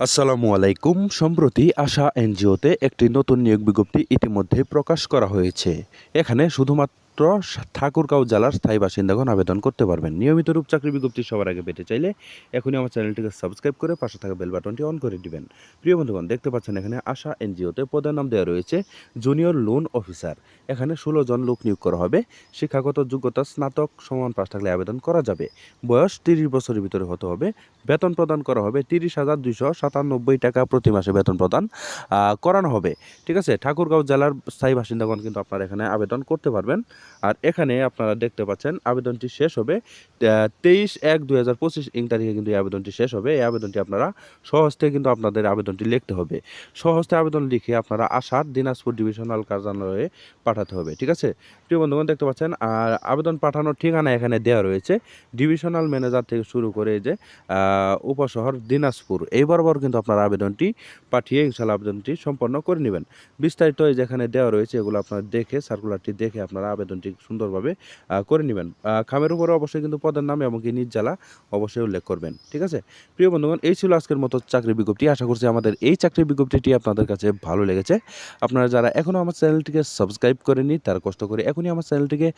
আসসালামু আলাইকুম। সম্প্রতি আশা এনজিওতে একটি নতুন নিয়োগ বিজ্ঞপ্তি ইতিমধ্যে প্রকাশ করা হয়েছে। এখানে শুধুমাত্র ঠাকুরগাঁও জেলার স্থায়ী বাসিন্দাগণ আবেদন করতে পারবেন। নিয়মিত রূপ চাকরি বিজ্ঞপ্তি সবার আগে পেতে চাইলে এখনই আমার চ্যানেলটিকে সাবস্ক্রাইব করে পাশে থাকা বেল বাটনটি অন করে দিবেন। প্রিয় বন্ধুগণ, দেখতে পাচ্ছেন এখানে আশা এনজিওতে পদের নাম দেওয়া রয়েছে জুনিয়র লোন অফিসার। এখানে ষোলো জন লোক নিয়োগ করা হবে। শিক্ষাগত যোগ্যতা স্নাতক সমান পাশ থাকলে আবেদন করা যাবে। বয়স তিরিশ বছরের ভিতরে হতে হবে। বেতন প্রদান করা হবে তিরিশ হাজার দুইশো সাতানব্বই টাকা প্রতি মাসে বেতন প্রদান করানো হবে। ঠিক আছে? ঠাকুরগাঁও জেলার স্থায়ী বাসিন্দাগণ কিন্তু আপনারা এখানে আবেদন করতে পারবেন। আর এখানে আপনারা দেখতে পাচ্ছেন, আবেদনটি শেষ হবে তেইশ এক দুই হাজার পঁচিশ ইং তারিখে কিন্তু এই আবেদনটি শেষ হবে। এই আবেদনটি আপনারা সহজতে কিন্তু আপনাদের আবেদনটি লিখতে হবে। সহজতে আবেদন লিখে আপনারা আসার দিনাজপুর ডিভিশনাল কার্যালয়ে পাঠাতে হবে, ঠিক আছে? প্রিয় বন্ধুগণ, দেখতে পাচ্ছেন, আর আবেদন পাঠানোর ঠিকানা এখানে দেওয়া রয়েছে। ডিভিশনাল ম্যানেজার থেকে শুরু করে যে উপশহর দিনাজপুর, এই বরাবর কিন্তু আপনারা আবেদনটি পাঠিয়ে ইনশাল্লাহ আবেদনটি সম্পন্ন করে নেবেন। বিস্তারিত যেখানে দেওয়া রয়েছে, এগুলো আপনারা দেখে সার্কুলারটি দেখে আপনারা আবেদনটি সুন্দরভাবে করে নেবেন। খামের উপরে অবশ্যই কিন্তু পদের নাম এবং নিজ জেলা অবশ্যই উল্লেখ করবেন, ঠিক আছে? প্রিয় বন্ধুগণ, এই ছিল আজকের মতো চাকরি বিজ্ঞপ্তি। আশা করছি আমাদের এই চাকরি বিজ্ঞপ্তিটি আপনাদের কাছে ভালো লেগেছে। আপনারা যারা এখনও আমার চ্যানেলটিকে সাবস্ক্রাইব করেনি তারা কষ্ট করে এখনই আমার চ্যানেলটিকে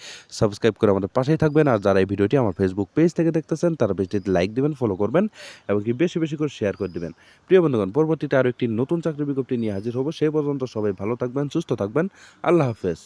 সাবস্ক্রাইব করে আমাদের পাশেই থাকবেন। আর যারা এই ভিডিওটি আমার ফেসবুক পেজ থেকে দেখতেছেন, তারা পেজটিতে লাইক দিবেন ফলো করবেন এবং কি বেশি বেশি করে শেয়ার করে দিবেন। প্রিয় বন্ধুগণ, পরবর্তীতে আরও একটি নতুন চাকরি বিজ্ঞপ্তি নিয়ে হাজির হব। সেই পর্যন্ত সবাই ভালো থাকবেন, সুস্থ থাকবেন। আল্লাহ হাফেজ।